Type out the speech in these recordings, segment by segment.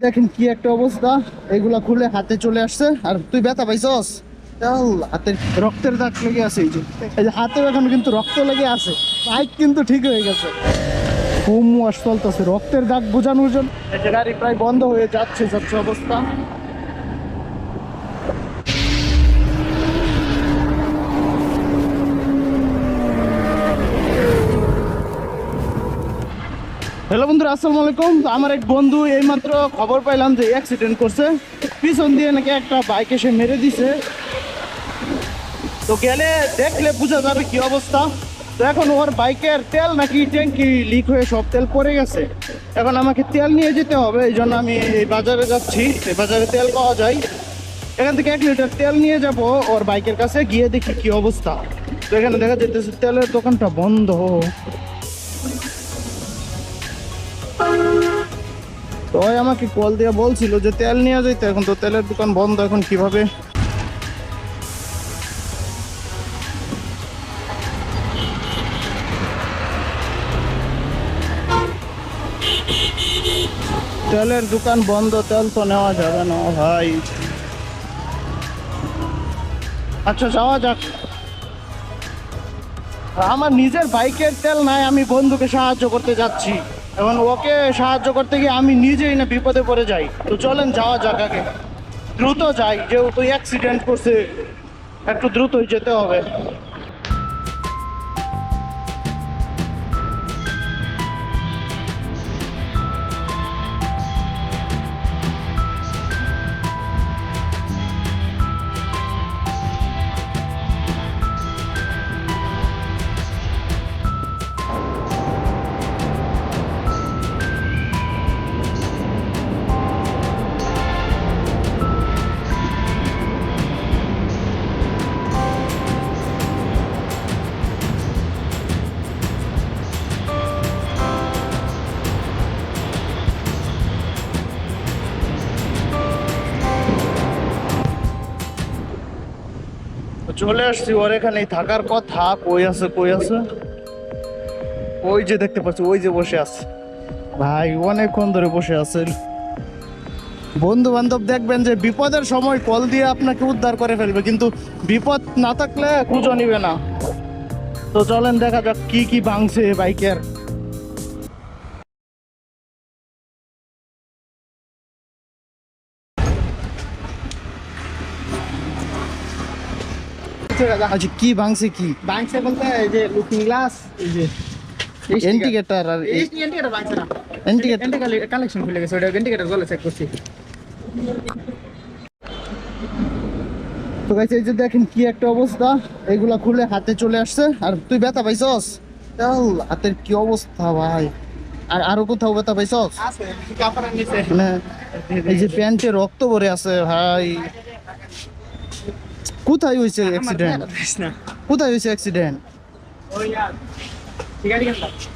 দেখেন কি একটা অবস্থা। এগুলা খুলে হাতে চলে আসছে। আর তুই ব্যথা পাইছস? হাতের রক্তের দাগ লেগে আছে এই যে। এই যে হাতেও এখন কিন্তু রক্ত লেগে আছে। বাইক কিন্তু ঠিক হয়ে গেছে। হোম ওয়াশ চলতেছে রক্তের দাগ বোঝানোর জন্য। গাড়ি প্রায় বন্ধ হয়ে যাচ্ছে যাচ্ছে অবস্থা। হ্যালো বন্ধুরা, আসসালামু আলাইকুম। আমার এক বন্ধু এইমাত্র খবর পাইলাম যে অ্যাক্সিডেন্ট করছে। পিছন দিয়ে নাকি একটা বাইক এসে মেরে দিছে। তো গেলে দেখলে বোঝা যাবে কি অবস্থা। তো এখন ওর বাইকের তেল নাকি ট্যাঙ্কি লিক হয়ে সব তেল পড়ে গেছে। এখন আমাকে তেল নিয়ে যেতে হবে, এই জন্য আমি এই বাজারে যাচ্ছি। এই বাজারে তেল পাওয়া যায়। এখান থেকে এক লিটার তেল নিয়ে যাব, ওর বাইকের কাছে গিয়ে দেখি কি অবস্থা। তো এখানে দেখা যেতেছে তেলের দোকানটা বন্ধ। তো আমাকে কল দিয়ে বলছিল যে তেল নিয়ে যাইতে, এখন তো তেলের দোকান বন্ধ, এখন কীভাবে? তেলের দোকান বন্ধ, তেল তো নেওয়া যাবে না, ভাই। আচ্ছা যাওয়া যাক। আমার নিজের বাইকের তেল নাই, আমি বন্ধুকে সাহায্য করতে যাচ্ছি। এখন ওকে সাহায্য করতে গিয়ে আমি নিজেই না বিপদে পড়ে যাই। তো চলেন, যাওয়া যাক আগে। দ্রুত যাই, যেহেতু অ্যাক্সিডেন্ট করছে, একটু দ্রুতই যেতে হবে। চলে আসছি, ওর এখানেই থাকার কথা। কই আছে কই আছে? ওই যে দেখতে পাচ্ছি, ওই যে বসে আছে। ভাই, অনেকক্ষণ ধরে বসে আছে। বন্ধু বান্ধব দেখবেন যে বিপদের সময় কল দিয়ে আপনাকে উদ্ধার করে ফেলবে, কিন্তু বিপদ না থাকলে খুঁজো নিবে না। তো চলেন, দেখা যাক কি কি ভাঙছে বাইকের। আচ্ছা কি ভাঙছে কি? বাংসে বলতে এই যে লুকিং গ্লাস এই যে ইন্ডিকেটার আর ইন্ডিকেটার বাংসে না। ইন্ডিকেটার ইন্ডিকেটার কালেকশন খুলে গেছে ওটা ইন্ডিকেটার গলে চেক করছি। তো গাইছে এই যে দেখেন কি একটা অবস্থা। এগুলা খুলে হাতে চলে আসছে। আর তুই ব্যথা পাইছস? হাতের কি অবস্থা ভাই? আর আরও কোথাও ব্যথা পাইছস? আছে কাপড়ের নিচে মানে এই যে প্যান্টে রক্ত ভরে আছে ভাই। কোথায় হয়েছে অ্যাক্সিডেন্ট না। কোথায় হয়েছে অ্যাক্সিডেন্ট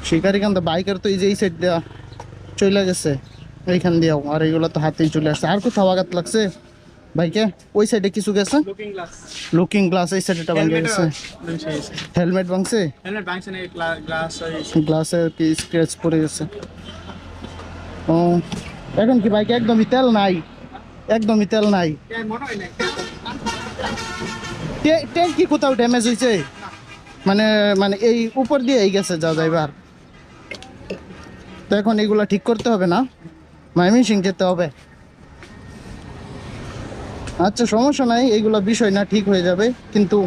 শিকারিকান্ত বাইকের তো এই যে এই সাইড দেওয়া চলে গেছে। এইখান দিয়েও আর এইগুলো তো হাতেই চলে আসছে। আর কোথাও আঘাত লাগছে? বাইকে? ওই সাইডে কিছু গেছে? লুকিং গ্লাস এই সাইডেটা ভেঙে গেছে। হেলমেট ভাঙছে হেলমেট বাংসে নেই গ্লাস গ্লাসে কি স্ক্র্যাচ পড়ে গেছে। ও এখন কি বাইকে? একদমই তেল নাই। একদমই তেল নাই। মনে হয় না ট্যাঙ্কি কোথাও ড্যামেজ হয়েছে মানে মানে এই উপর দিয়ে এই গেছে যা যাইবার। তো এখন এগুলা ঠিক করতে হবে না? ময়মনসিং যেতে হবে। আচ্ছা সমস্যা নাই এইগুলা বিষয় না ঠিক হয়ে যাবে, কিন্তু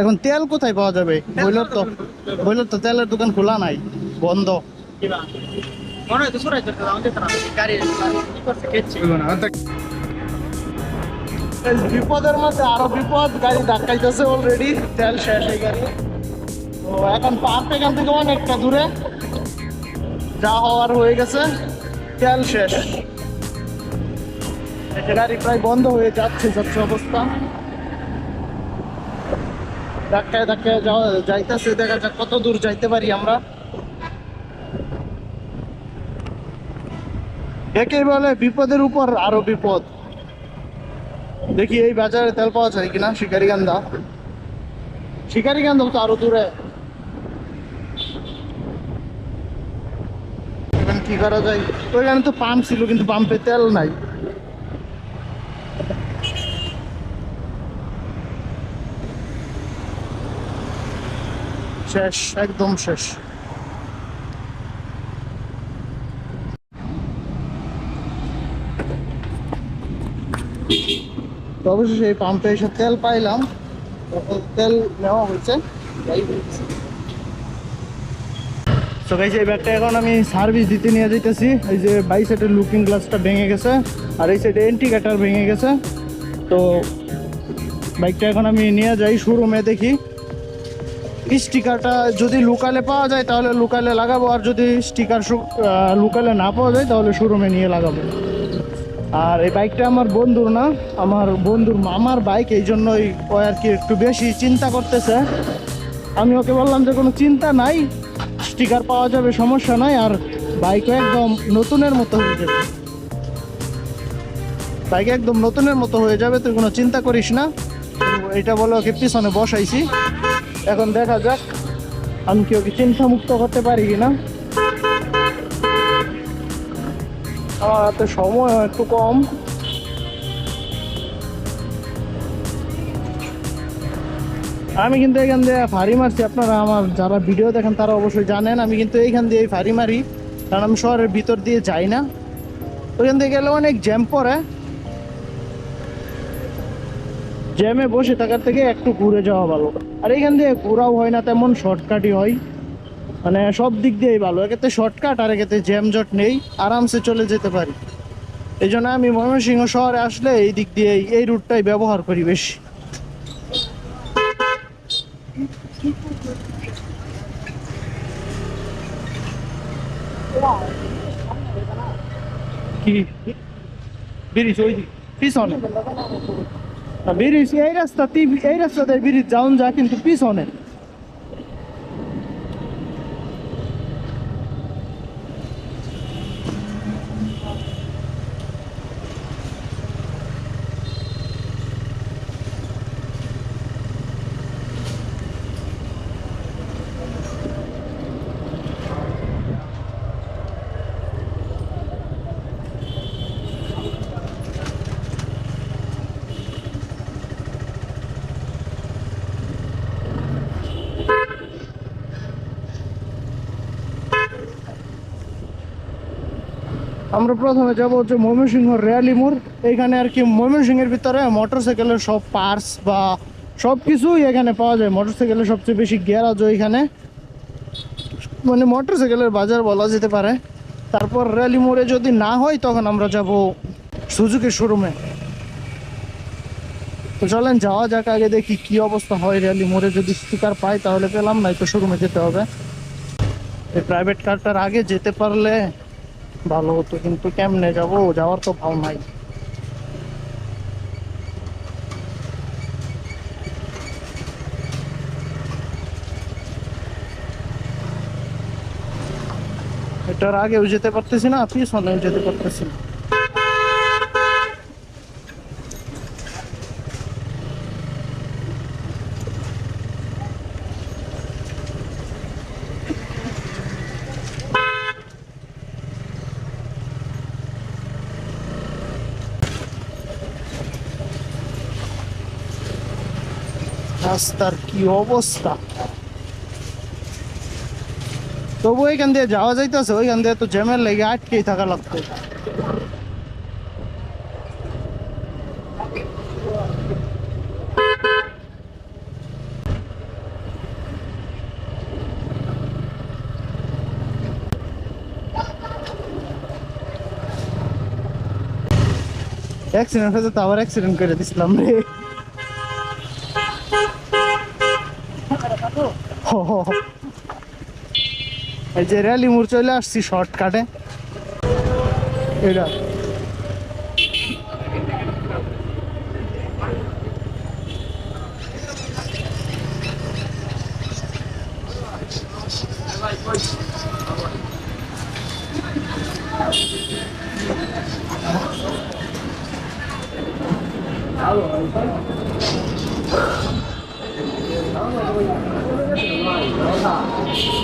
এখন তেল কোথায় পাওয়া যাবে? বইলার তো বইলার তো তেলের দোকান খোলা নাই, বন্ধ। মনে হয় তো বিপদের মধ্যে আরও বিপদ, গাড়ি ধাক্কাইতেছে অলরেডি তেল শেষ হয়ে গাড়ি তো এখন পাম্প এখান থেকে অনেকটা দূরে। যা হওয়ার হয়ে গেছে, তেল শেষ। গাড়ি প্রায় বন্ধ হয়ে যাচ্ছে যাচ্ছে অবস্থা। ধাক্কায় ধাক্কায় যাওয়া, যাইতেছে, দেখা যাক কত দূর যাইতে পারি আমরা। একেই বলে বিপদের উপর আরও বিপদ। দেখি এই বাজারে তেল পাওয়া যায় কিনা? শিকারিকান্দা শিকারিকান্দা তো আরও দূরে। কি করা যায়? ওইখানে তো পাম্প ছিল, কিন্তু পাম্পে তেল নাই। শেষ, একদম শেষ। তো অবশেষে এই পাম্পে এসে তেল পাইলাম। তেল নেওয়া হয়েছে। তো এই ব্যাগটা এখন আমি সার্ভিস দিতে নিয়ে এই যে বাই লুকিং গ্লাসটা ভেঙে গেছে, আর এই সাইডে ভেঙে গেছে। তো বাইকটা এখন আমি নিয়ে যাই শোরুমে দেখি। স্টিকারটা যদি লোকালে পাওয়া যায়, তাহলে লোকালে লাগাবো। আর যদি স্টিকার লোকালে না পাওয়া যায়, তাহলে শোরুমে নিয়ে লাগাবো। আর এই বাইকটা আমার বন্ধুর না, আমার বন্ধুর মামার বাইক, এই জন্যই ও আর কি একটু বেশি চিন্তা করতেছে। আমি ওকে বললাম যে কোনো চিন্তা নাই স্টিকার পাওয়া যাবে, সমস্যা নাই, আর বাইকও একদম নতুনের মতো হয়ে যাবে। বাইক একদম নতুনের মতো হয়ে যাবে, তুই কোনো চিন্তা করিস না। এটা বলে ওকে পিছনে বসাইছি। এখন দেখা যাক, আমি কি ওকে চিন্তা মুক্ত করতে পারি কিনা। আমার হাতে সময় একটু কম। আমি কিন্তু এখান দিয়ে ফাড়ি মারছি, আপনারা আমার যারা ভিডিও দেখেন তারা অবশ্যই জানেন, আমি কিন্তু এইখান দিয়ে ফাড়ি মারি, কারণ আমি শহরের ভিতর দিয়ে যাই না। ওইখান দিয়ে গেলে অনেক জ্যাম পড়ে। জ্যামে বসে থাকার থেকে একটু ঘুরে যাওয়া ভালো। আর এখান দিয়ে ঘোরাও হয় না, তেমন শর্টকাটই হয়। মানে সব দিক দিয়েই ভালো। একেতে শর্টকাট আর একেতে জ্যাম জট নেই আরামসে চলে যেতে পারি। এই জন্য আমি ময়মনসিংহ শহরে আসলে এই দিক দিয়ে এই রুটটাই ব্যবহার করি বেশি। কি? ব্রিজ ওই দিক? পিছনে। না, ব্রিজ এই রাস্তা এই রাস্তাতে ব্রিজ যাওন যা কিন্তু পিছনে। আমরা প্রথমে যাব হচ্ছে ময়মনসিংহ র্যালি মোড়। এইখানে আর কি ময়মনসিংহের ভিতরে মোটরসাইকেলের সব পার্টস বা সব কিছুই এখানে পাওয়া যায়। মোটরসাইকেলের সবচেয়ে বেশি গ্যারাজও এখানে মানে মোটরসাইকেলের বাজার বলা যেতে পারে। তারপর র্যালি মোড়ে যদি না হয়, তখন আমরা যাব সুজুকির শোরুমে। তো চলেন, যাওয়া যাক আগে দেখি কি অবস্থা হয় র্যালি মোড়ে। যদি স্টিকার পাই, তাহলে পেলাম নাই তো শোরুমে যেতে হবে। এই প্রাইভেট কারটার আগে যেতে পারলে ভালো হতো, কিন্তু কেমনে যাব? যাওয়ার তো ভাও নাই। এটার আগেও যেতে পারতেছি না, পিছনেও যেতে পারতেছি না। রাস্তার কি অবস্থা? তবু এখান দিয়ে যাওয়া যাইতেছে, ওইখান দিয়ে তো জ্যামের লেগে আটকেই থাকা লাগতো অ্যাক্সিডেন্ট হয়েছে তো আবার অ্যাক্সিডেন্ট করে দিছিলাম রে। এই যে র্যালি মোড় চলে আসছি শর্টকাটে এটা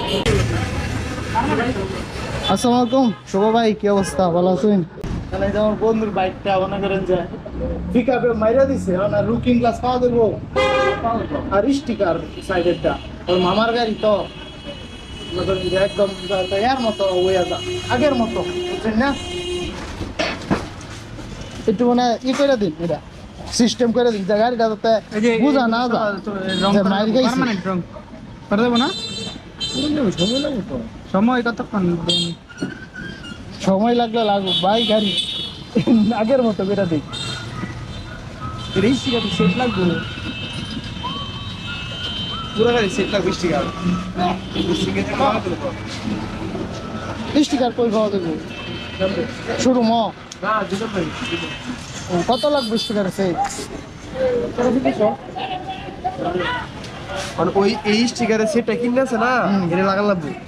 Thank you. আসসালামু আলাইকুম। শুভ ভাই কি অবস্থা? ভালো আছেন? মানে যেমন বন্ধুর বাইকটা মনে করেন যে পিক আপে মাইরা দিছে না লুকিং গ্লাস পাওয়া দেবো আর স্টিকার সাইডেরটা ওর মামার গাড়ি তো। একদম এর মতো ওই আগের মতো বুঝছেন না? একটু মানে ই করে দিন এটা সিস্টেম করে দিন গাড়িটা তো বুঝা না যা মাইর গাইছে করে দেবো না? কতক্ষণ? সময় লাগলে লাগুক। ভাই গাড়ি। আগের মতো রেজিস্ট্রি কার্ড সেট লাগবে? পুরো গাড়ি সেট লাগবে স্টিকার। কই শুরু ম কত লাগবে স্টিকার মানে ওই এই স্টিকারের সেটটা কিনে আছে না। এটা লাগান লাগবে।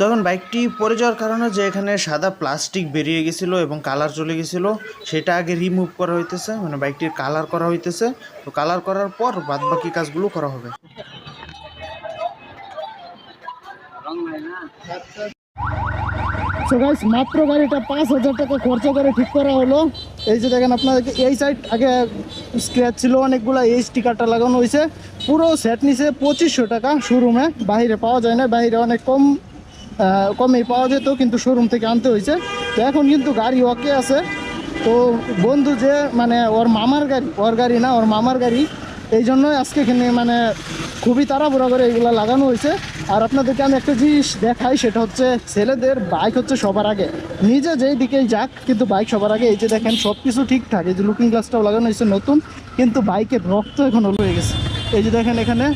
তখন বাইকটি পড়ে যাওয়ার কারণে যে এখানে সাদা প্লাস্টিক বেরিয়ে গেছিল এবং কালার চলে গেছিল সেটা আগে রিমুভ করা হইতেছে মানে বাইকটির কালার করা হইতেছে। তো কালার করার পর বাদ বাকি কাজগুলো করা হবে। So guys, মাত্র গাড়িটা পাঁচ হাজার টাকা খরচা করে ঠিক করা হলো। এই যে দেখেন আপনাদেরকে এই সাইড আগে স্ক্র্যাচ ছিল অনেকগুলো এই স্টিকারটা লাগানো হয়েছে পুরো সেট নিছে পঁচিশশো টাকা শোরুমে বাইরে পাওয়া যায় না বাইরে অনেক কম কমেই পাওয়া যেত, কিন্তু শোরুম থেকে আনতে হয়েছে। তো এখন কিন্তু গাড়ি ওকে আছে। তো বন্ধু যে মানে ওর মামার গাড়ি, ওর গাড়ি না, ওর মামার গাড়ি, এই জন্যই আজকে এখানে মানে খুবই তাড়াহুড়া করে এগুলো লাগানো হয়েছে। আর আপনাদেরকে আমি একটা জিনিস দেখাই, সেটা হচ্ছে ছেলেদের বাইক হচ্ছে সবার আগে। নিজে যেই দিকেই যাক, কিন্তু বাইক সবার আগে। এই যে দেখেন সব কিছু ঠিকঠাক। এই যে লুকিং গ্লাসটাও লাগানো হয়েছে নতুন, কিন্তু বাইকের রক্ত এখন হয়ে গেছে। এই যে দেখেন এখানে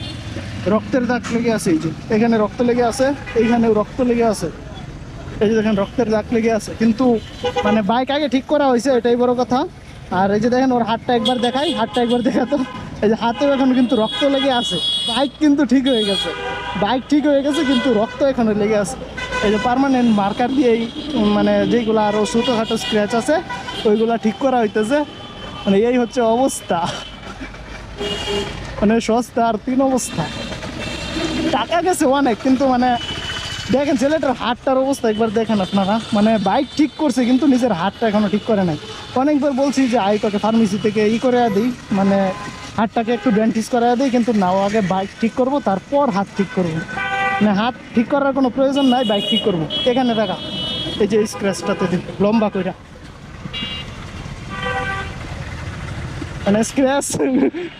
রক্তের দাগ লেগে আছে, এই যে। এখানে রক্ত লেগে আছে, এইখানেও রক্ত লেগে আছে। এই যে দেখেন, রক্তের দাগ লেগে আছে। কিন্তু মানে বাইক আগে ঠিক করা হয়েছে, এটাই বড় কথা। আর এই যে দেখেন, ওর হাতটা একবার দেখাই, হাতটা একবার দেখাতো এই যে হাতেও এখন কিন্তু রক্ত লেগে আছে। বাইক কিন্তু ঠিক হয়ে গেছে। বাইক ঠিক হয়ে গেছে, কিন্তু রক্ত এখানে লেগে আছে। এই যে পার্মানেন্ট মার্কার দিয়ে এই মানে যেগুলো আরও ছোটোখাটো স্ক্র্যাচ আছে, ওইগুলা ঠিক করা হইতেছে। মানে এই হচ্ছে অবস্থা। মানে সস্তা আর তিন অবস্থা। টাকা গেছে অনেক, কিন্তু মানে দেখেন ছেলেটার হাতটার অবস্থা একবার দেখেন আপনারা। মানে বাইক ঠিক করছে, কিন্তু নিজের হাতটা এখনও ঠিক করে নাই। অনেকবার বলছি যে আই তোকে ফার্মেসি থেকে ই করে দিই। মানে হাতটাকে একটু ব্যান্টিস করে দিই, কিন্তু নাও আগে বাইক ঠিক করব, তারপর হাত ঠিক করব। মানে হাত ঠিক করার কোনো প্রয়োজন নাই বাইক ঠিক করব। এখানে দেখা, এই যে স্ক্র্যাচটাতে দিন, লম্বা কইরা। মানে স্ক্র্যাচ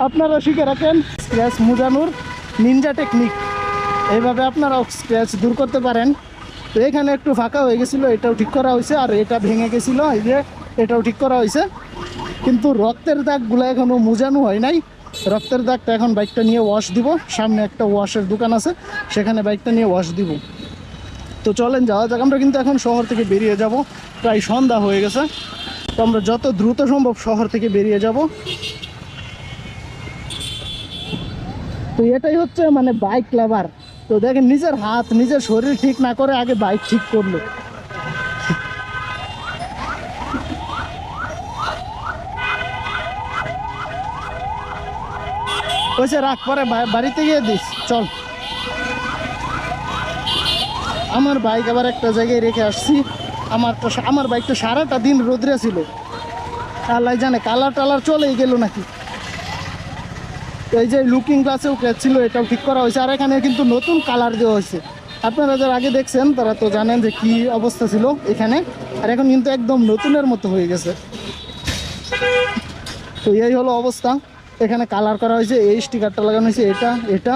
আপনারা শিখে রাখেন স্ক্র্যাচ মুজানুর নিনজা টেকনিক এইভাবে আপনারাও স্ক্র্যাচ দূর করতে পারেন। তো এখানে একটু ফাঁকা হয়ে গেছিল, এটাও ঠিক করা হয়েছে, আর এটা ভেঙে গেছিল, এই যে এটাও ঠিক করা হয়েছে। কিন্তু রক্তের দাগগুলো এখনও মুজানো হয় নাই। রক্তের দাগটা এখন বাইকটা নিয়ে ওয়াশ দিব। সামনে একটা ওয়াশের দোকান আছে, সেখানে বাইকটা নিয়ে ওয়াশ দিব। তো চলেন, যাওয়া যাক। আমরা কিন্তু এখন শহর থেকে বেরিয়ে যাব। প্রায় সন্ধ্যা হয়ে গেছে। তো আমরা যত দ্রুত সম্ভব শহর থেকে বেরিয়ে যাব। তো এটাই হচ্ছে মানে বাইক লাভার তো দেখেন নিজের হাত, নিজের শরীর ঠিক না করে আগে বাইক ঠিক করল। ওইসে রাখ পরে বাড়িতে গিয়ে দিস, চল। আমার বাইক আবার একটা জায়গায় রেখে আসছি। আমার তো আমার বাইক তো সারাটা দিন রোদ্রে ছিল। আল্লাহ জানে কালার টালার চলেই গেল নাকি? এই যে লুকিং গ্লাসেও ছিল, এটাও ঠিক করা হয়েছে। আর এখানে কিন্তু নতুন কালার দেওয়া হয়েছে। আপনারা যারা আগে দেখছেন, তারা তো জানেন যে কি অবস্থা ছিল এখানে। আর এখন কিন্তু একদম নতুনের মতো হয়ে গেছে। তো এই হলো অবস্থা। এখানে কালার করা হয়েছে, এই স্টিকারটা লাগানো হয়েছে, এটা এটা,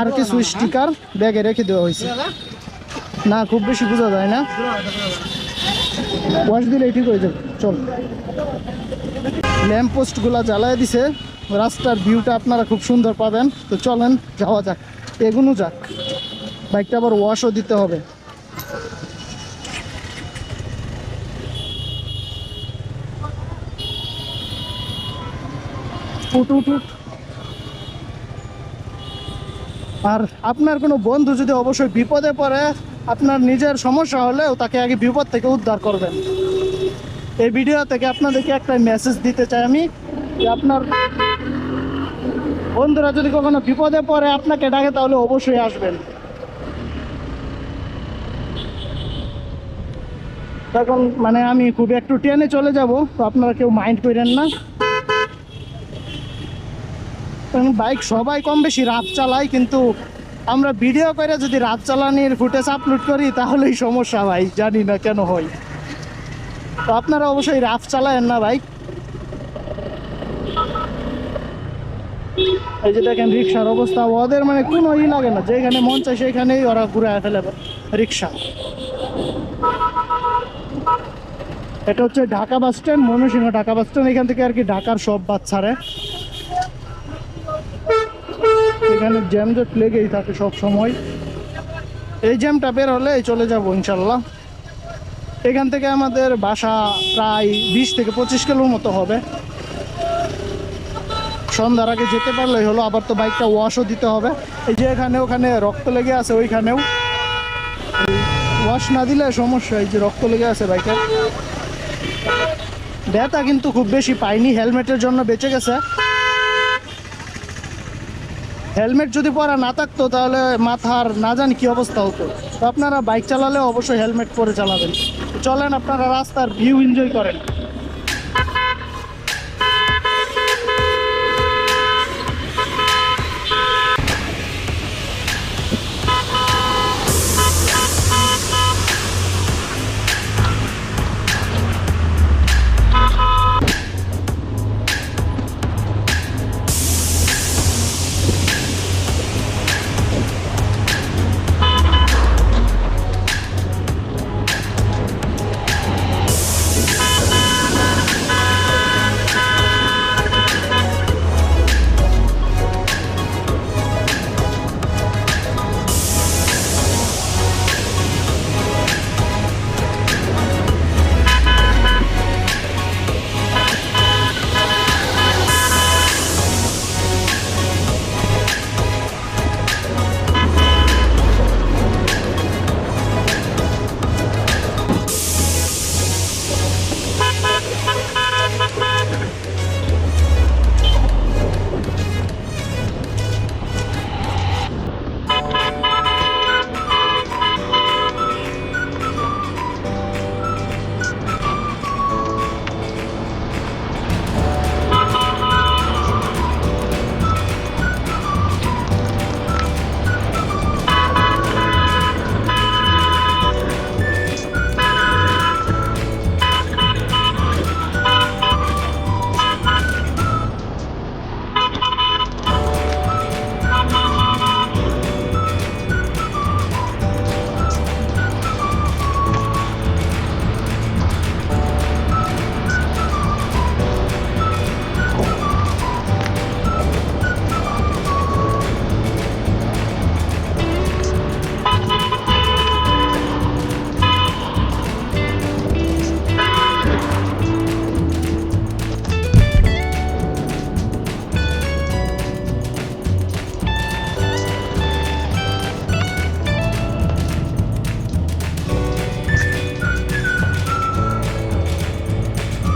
আর কিছু স্টিকার ব্যাগে রেখে দেওয়া হয়েছে। না, খুব বেশি বোঝা যায় না। ওয়াশ দিলে ঠিক হয়ে যাবে। চল। ল্যাম্প পোস্টগুলো জ্বালায় দিছে। রাস্তার ভিউটা আপনারা খুব সুন্দর পাবেন। তো চলেন, যাওয়া যাক। এগুনো যাক। বাইকটা আবার ওয়াশও দিতে হবে। আর আপনার কোনো বন্ধু যদি অবশ্যই বিপদে পড়ে, আপনার নিজের সমস্যা হলেও তাকে আগে বিপদ থেকে উদ্ধার করবেন। এই ভিডিও থেকে আপনাদেরকে একটা মেসেজ দিতে চাই আমি, যে আপনার বন্ধুরা, যদি কখনো বিপদে পড়ে আপনাকে ডাকে, তাহলে অবশ্যই আসবেন। তখন মানে আমি খুব একটু ট্রেনে চলে যাব, তো আপনারা কেউ মাইন্ড করেন না। বাইক সবাই কম বেশি রাত চালায়, কিন্তু আমরা ভিডিও করে যদি রাত চালানির ফুটেজ আপলোড করি, তাহলেই সমস্যা ভাই, জানি না কেন হয়। তো আপনারা অবশ্যই রাফ চালায়েন না বাইক এই যে দেখেন রিক্সার অবস্থা, ওদের মানে কোনো ই লাগে না। যেখানে মন চায় সেখানেই ওরা ঘুরে ফেলে রিক্সা এটা হচ্ছে Dhaka bus stand, Mymensingh Dhaka bus stand. এখান থেকে আর কি ঢাকার সব বাস ছাড়ে। এখানে জ্যাম জট লেগেই থাকে সব সময়। এই জ্যামটা বের হলে চলে যাব ইনশাল্লাহ। এখান থেকে আমাদের বাসা প্রায় বিশ থেকে পঁচিশ কিলোর মতো হবে। সন্ধ্যার আগে যেতে পারলেই হলো, আবার তো বাইকটা ওয়াশও দিতে হবে। এই যে এখানে, ওখানে রক্ত লেগে আছে, ওইখানেও। ওয়াশ না দিলে সমস্যা, এই যে রক্ত লেগে আছে বাইকের ব্যথা কিন্তু খুব বেশি পাইনি, হেলমেটের জন্য বেঁচে গেছে। হেলমেট যদি পরা না থাকতো, তাহলে মাথার না জানি কি অবস্থা হতো। তো আপনারা বাইক চালালে অবশ্যই হেলমেট পরে চালাবেন। চলেন, আপনারা রাস্তার ভিউ এনজয় করেন।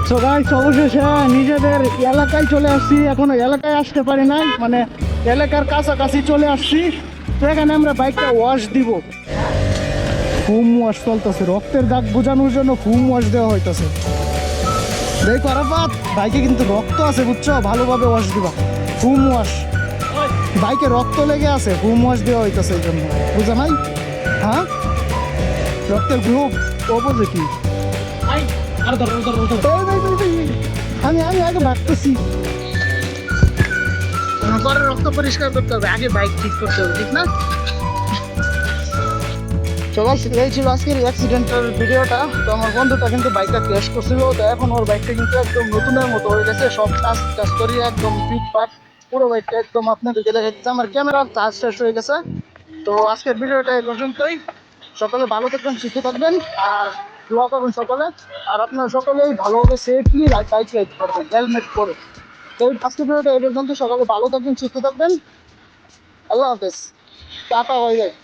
সো গাইস অবশেষে নিজেদের এলাকায় চলে আসছি। এখনও এলাকায় আসতে পারি নাই মানে এলাকার কাছাকাছি চলে আসছি। তো এখানে আমরা বাইকটা ওয়াশ দিব। ফুম ওয়াশ চলতেছে, রক্তের দাগ বোঝানোর জন্য ফুম ওয়াশ দেওয়া হইতেছে। দেখো আরাফাত, বাইকে কিন্তু রক্ত আছে, বুঝছ? ভালোভাবে ওয়াশ দিবা। ফুম ওয়াশ বাইকে রক্ত লেগে আছে ফুম ওয়াশ দেওয়া হইতেছে এই জন্য। বুঝা নাই? হ্যাঁ? রক্তের গ্রুপ অপোজিটিভ আমি আমি আগে ভাবতেছি পরে রক্ত পরিষ্কার করতে হবে আগে বাইক ঠিক করতে হবে ঠিক না? সবাই এই ছিল আজকের অ্যাক্সিডেন্টের ভিডিওটা। তো আমার বন্ধুটা কিন্তু বাইকটা ক্র্যাশ করছিল তো এখন ওর বাইকটা কিন্তু একদম নতুনের মতো হয়ে গেছে। সব কাজ কাজ করি একদম ফিটফাট পুরো বাইকটা একদম আপনাদেরকে দেখাচ্ছি আমার ক্যামেরার চার্জ শেষ হয়ে গেছে। তো আজকের ভিডিওটা এই পর্যন্তই। সকলে ভালো থাকবেন সুস্থ থাকবেন আর দোয়া করুন সকলে। আর আপনারা সকলেই ভালোভাবে সেফলি বাইক রাইড করবেন হেলমেট পরে। তো আজকে ভিডিওটা এই পর্যন্ত। সকালে ভালো থাকবেন, সুস্থ থাকবেন। আল্লাহ হাফেজ। টাটা হয়ে যায়